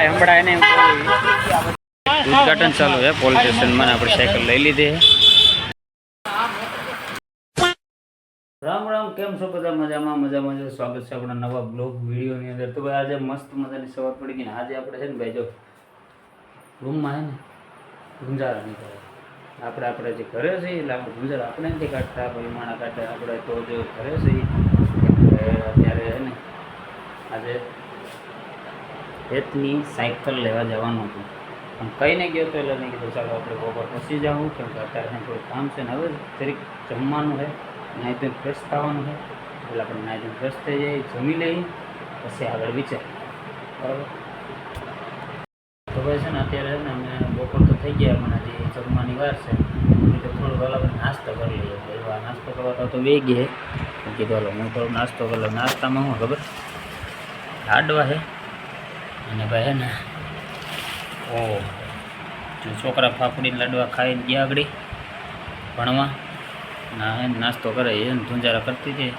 કાંઈ સંભળાય નહીં ઉદઘાટન ચાલુ છે પોલીસ સ્ટેશનમાં આપણે સાયકલ લઈ લીધી છે. રામ રામ કેમ છો બધા? મજામાં મજામાં જો સ્વાગત છે આપણા નવા બ્લોગ વિડીયોની અંદર. તો ભાઈ આજે મસ્ત મજાની સવાર પડી ગઈ ને આજે આપણે છે ને ભાઈ જો રૂમમાં છે ને ગુંજારા નહીં કરે આપણે આપણે જે ઘરે છે એટલે આપણે ગુંજારા આપણે નથી કાઢતા ભાઈ માણા કાઢતા આપણે તો જે ઘરે છે અત્યારે છે ને આજે હેતની સાયકલ લેવા જવાનું હતું. પણ કહીને ગયો તો એટલે નહીં કીધું, ચાલો આપણે બપોર પછી જવું કેમ કે અત્યારે થોડું કામ છે ને હવે જરીક જમવાનું છે નાઈ ધોઈને ફ્રેશ થવાનું છે, એટલે આપણે નાઈ ધોઈને ફ્રેશ થઈ જઈએ, જમી લઈએ, પછી આગળ વિચાર બરાબર? તો ભાઈ છે ને અત્યારે ને અમે બપોર તો થઈ ગયા, પણ હજી જમવાની વાર છે. થોડું આપણે નાસ્તો કરી લઈએ. એવા નાસ્તો કરવા તો છે. તો કીધું હું થોડું નાસ્તો કરી નાસ્તામાં શું ખબર? લાડવા છે. અને ભાઈ હે ને, ઓ, જો છોકરા ફાફડી લાડવા ખાઈને ગયા આગળ ભણવા. ના હે નાસ્તો કરે, એ ધુંજારા કરતી હતી.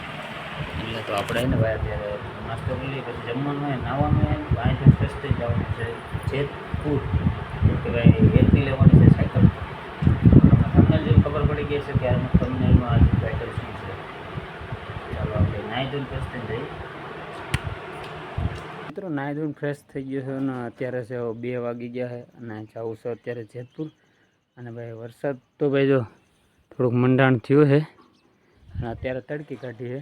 એટલે તો આપણે ને ભાઈ અત્યારે નાસ્તો કરી લઈએ, પછી જમવાનું હોય નાવાનું હોય ભાઈ ફ્રેશ થઈ જવાનું છે. જેતપુર કે ભાઈ હેલ્થી લેવાની છે સાયકલ તમને જે ખબર પડી ગઈ છે કે આમાં તમને આજે સાયકલ શું છે? ચાલો આપણે નાહી ધોઈને ફ્રેશ થઈ જઈએ. મિત્રો, નાહી ધોઈને ફ્રેશ થઈ ગયો છે અને અત્યારે છે બે વાગી ગયા છે અને જવું છે અત્યારે જેતપુર. અને ભાઈ વરસાદ તો ભાઈ જો થોડુંક મંડાણ થયું છે અને અત્યારે તડકી કાઢી છે.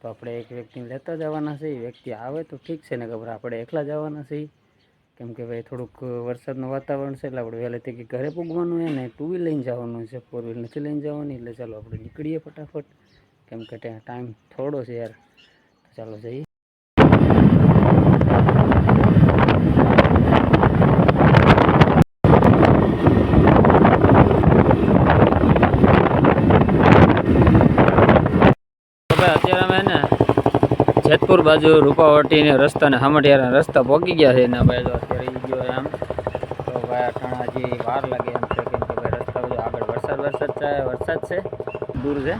તો આપણે એક વ્યક્તિને લેતા જવાના છે, એ વ્યક્તિ આવે તો ઠીક છે ને ખબર આપણે એકલા જવાના છે કેમ કે ભાઈ થોડુંક વરસાદનું વાતાવરણ છે એટલે આપણે વહેલેથી કે ઘરે પૂગવાનું હોય ને ટુ વ્હીલ લઈને જવાનું છે ફોર વ્હીલ નથી લઈને જવાની એટલે ચાલો આપણે નીકળીએ ફટાફટ. કેમ કે ત્યાં ટાઈમ થોડો છે યાર. ચાલો જઈએ તો ભાઈ અત્યારે અમે ને જેતપુર બાજુ રૂપાવટીને રસ્તાને હામટિયાના રસ્તા પહોંચી ગયા છે. એના ભાઈ અત્યારે ગયો એમ તો ભાઈ અટાણા હજી વાર લાગે એમ છે કેમ કે ભાઈ રસ્તા બધું આગળ વરસાદ વરસાદ છે વરસાદ છે. દૂર છે.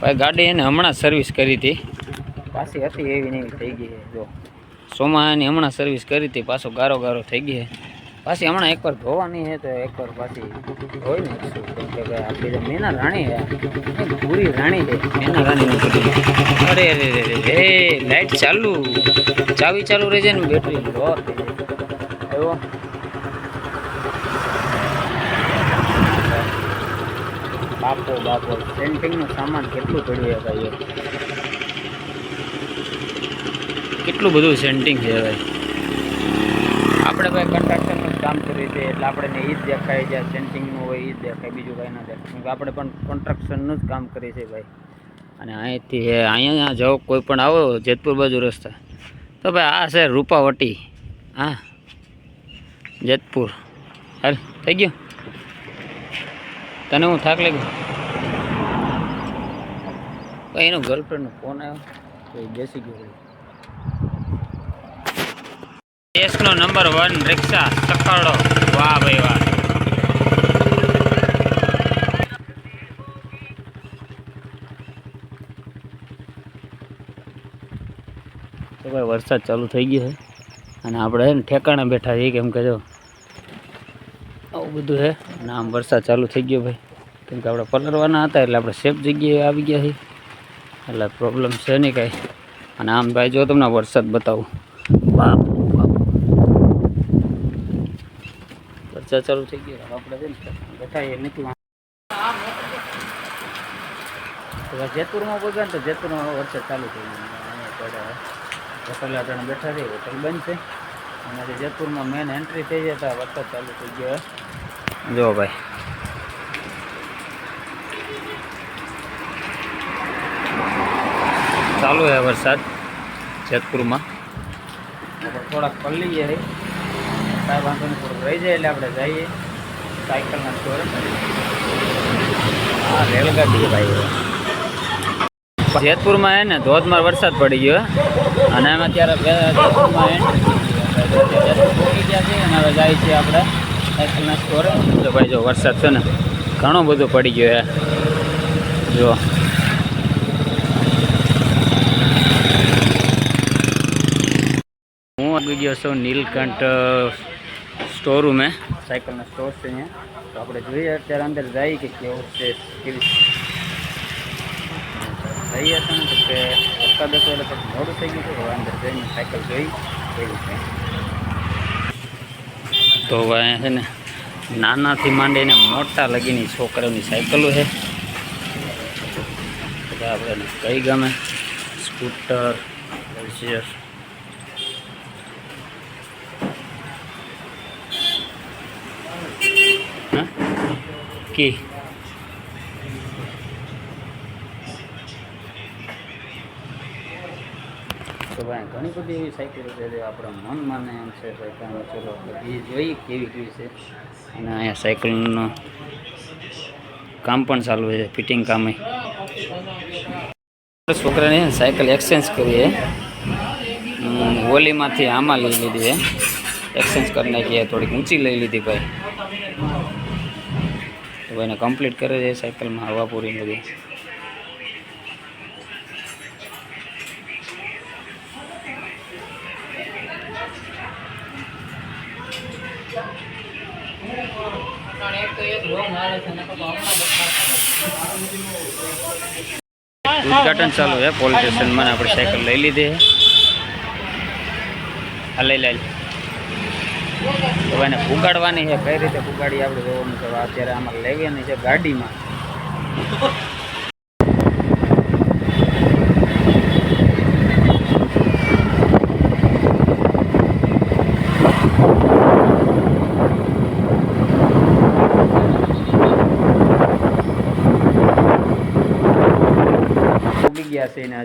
ભાઈ ગાડી એને હમણાં સર્વિસ કરી હતી. પાછી હતી એવી નહીં થઈ ગઈ જો જો. સોમાની હમણાં સર્વિસ કરી હતી પાછો ગારો ગારો થઈ ગઈ છે. પાછી હમણાં એક વાર ધોવાની છે તો એક વાર પાછી ધોઈ ને કેમ કે ભાઈ આપણી જે મેના રાણી પૂરી રાણી છે. મેના રાણી અરે અરે અરે એ લાઈટ ચાલુ. ચાવી ચાલુ રહે છે ને બેટરી લો. થઈ જાય એવો બાપો બાપો પેન્ટિંગનું સામાન કેટલું પડ્યું છે ભાઈ? કેટલું બધું સેન્ટિંગ છે ભાઈ? આપણે ભાઈ કન્ટ્રાક્ટરનું જ કામ કરીએ છીએ, એટલે આપણે એ જ દેખાય જ્યાં સેન્ટિંગનું હોય એ જ દેખાય, બીજું કાંઈ ના દેખાય. કે આપણે પણ કન્સ્ટ્રક્શનનું જ કામ કરીએ છીએ ભાઈ. અને અહીંથી અહીંયા જાઓ કોઈ પણ આવો, જેતપુર બાજુ રસ્તા. તો ભાઈ આ છે રૂપાવટી. હા. જેતપુર. હાલ, થઈ ગયું? તને હું થાક લાગ્યો? એનો ગર્લફ્રેન્ડનો ફોન આવ્યો. તો એ બેસી ગયો દેશનો નંબર વન રિક્ષા સખરડો વાહ ભાઈ વાહ. તો ભાઈ વરસાદ ચાલુ થઈ ગયો છે. અને આપણે ને ઠેકાણે બેઠા છીએ કેમ કે જો આવું બધું છે. અને આમ વરસાદ ચાલુ થઈ ગયો ભાઈ. કેમ કે આપણે પલરવાના હતા એટલે આપણે સેફ જગ્યાએ આવી ગયા છીએ. એટલે પ્રોબ્લેમ છે નહીં કાંઈ. અને આમ ભાઈ જો તમને વરસાદ બતાવું. બાપ. બાપ વરસાદ ચાલુ થઈ ગયો હવે આપણે છે ને બેઠા એ નથી વાં- તો ભાઈ જેતપુરમાં પહોંચ્યા ને તો જેતપુરમાં વરસાદ ચાલુ થઈ ગયો. અહીંયા પડે હોટલ આપણે બેઠા છે, હોટલ બંધ છે. અને જે જેતપુરમાં મેન એન્ટ્રી થઈ જાય તો વરસાદ ચાલુ થઈ ગયો છે જો ભાઈ. ચાલુ છે વરસાદ જેતપુરમાં. આપણે થોડાક પલ્લી ગયા છે. કાંઈ વાંધો નહીં થોડુંક રહી જાય એટલે આપણે જઈએ. સાયકલના સ્ટોરે હા રેલગાડી છે ભાઈ. જેતપુરમાં હે ને ધોધમાર વરસાદ પડી ગયો અને એમાં અત્યારે બે- જેતપુરમાં એન્ટ્રી પહોંચી ગયા છીએ અને હવે જાય છે આપણે સાયકલના સ્ટોરે જો ભાઈ જો વરસાદ છે ને ઘણો બધો પડી ગયો હે. જો. આવી ગયો છું નીલકંઠ સ્ટોર રૂમે સાયકલનો સ્ટોર છે અહીંયા. તો આપણે જોઈએ અત્યારે અંદર જઈએ કે કેવું છે કેવી જઈએ હતા ને કે વરસાદ હતો એટલે પછી મોડું થઈ ગયું હતું અંદર જઈને સાયકલ જોઈ એવું છે. તો હવે અહીંયા છે ને નાનાથી માંડીને મોટા લગીની છોકરાઓની સાયકલો છે. આપણે કઈ ગમે? સ્કૂટર પલ્સર હા કી તો ભાઈ, ઘણી બધી એવી સાયકલો છે જે આપણા મન માને એમ છે સાયકલનો ચલો આપણે જોઈએ કેવી કેવી છે. અને અહીંયા સાયકલનું કામ પણ ચાલુ છે, ફિટિંગ કામે. છોકરાને સાયકલ એક્સચેન્જ કરીએ. ઓલીમાંથી આમાં લઈ લીધી છે. એક્સચેન્જ કરી નાખીએ થોડીક ઊંચી લઈ લીધી ભાઈ. તો ભાઈને કમ્પ્લીટ કરે છે સાયકલમાં, હવા પૂરી બધી. ઉદઘાટન ચાલુ છે, પોલીસ સ્ટેશનમાં આપણે સાયકલ લઈ લીધી છે. હા, લઈ લઈ તો એને ફુગાડવાની છે, કઈ રીતે ફુગાડી આપણે જોવાનું છે અત્યારે આમાં લેવાની છે ગાડીમાં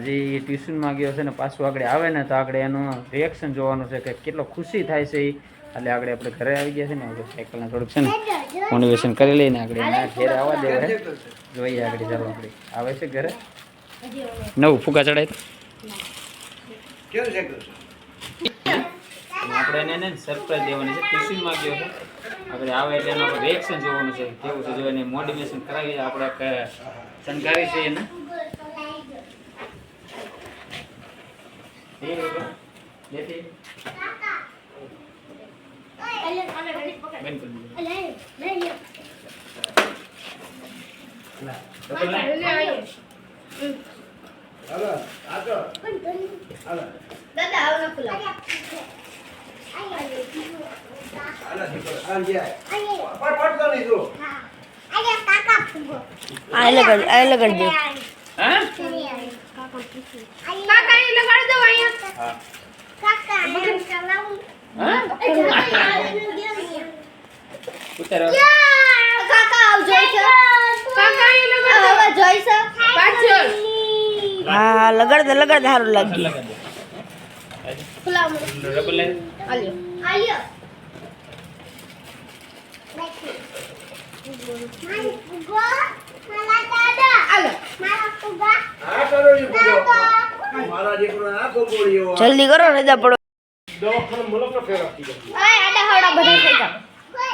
હજી ટ્યુશનમાં ગયો છે ને પાછું આગળ આવે ને તો આગળ એનું રિએક્શન જોવાનું છે કે કેટલો ખુશી થાય છે ઈ. એટલે આગળ આપણે ઘરે આવી ગયા છે ને આપણે સાયકલને થોડુંક છે ને મોટિવેશન કરી લઈને આગળ એના ઘરે આવવા દેવા જોઈએ આગળ ચાલો આપણે. આવે છે ઘરે? નવું ફૂકા ચડાય આપણે એને સરપ્રાઈઝ દેવાની છે. ટ્યુશનમાં ગયો છે. આપણે આવે એટલે એનું રિએક્શન જોવાનું છે. કેવું છે જો એને મોટિવેશન કરાવી આપણે ક- શણગારી છે એને. એ લોકો, બેઠી. બંધ કરી દીધું. લા, ડબલ લાઈન. દાદા આવો ન ખુલાવ આ લગાડ આ હા? કાકા લગાડ દો અહીંયા હા. હા ઉતારો. કાકા આવ જોઈ કાકા એ લગાડ પાછળ હા લગાડ દે ડબલ. આલ્યો આલ્યો જલ્દી કરો રજા પડો આય આડા હવડા બધું થઈ જાવ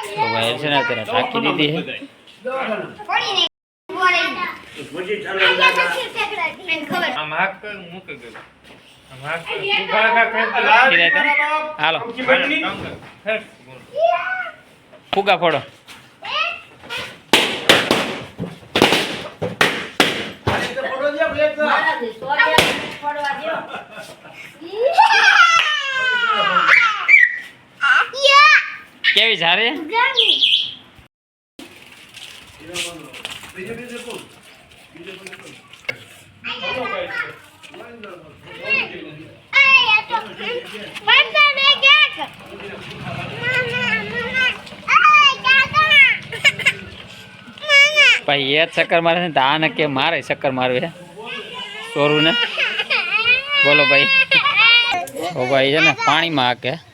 તો ભાઈ છે ને અત્યારે ઢાંકી દીધી છે. પડી ને ખબર. આમ હાક કર ગયો આમ હાક તું ખા ખા ખા કીધા હાલો. ફુગા ફોડો. કેવી સારી ભાઈ એ જ ચક્કર મારે છે ને તો આને કે મારે ચક્કર મારવે સોરું ને બોલો ભાઈ ઓ ભાઈ છે ને પાણીમાં હાકે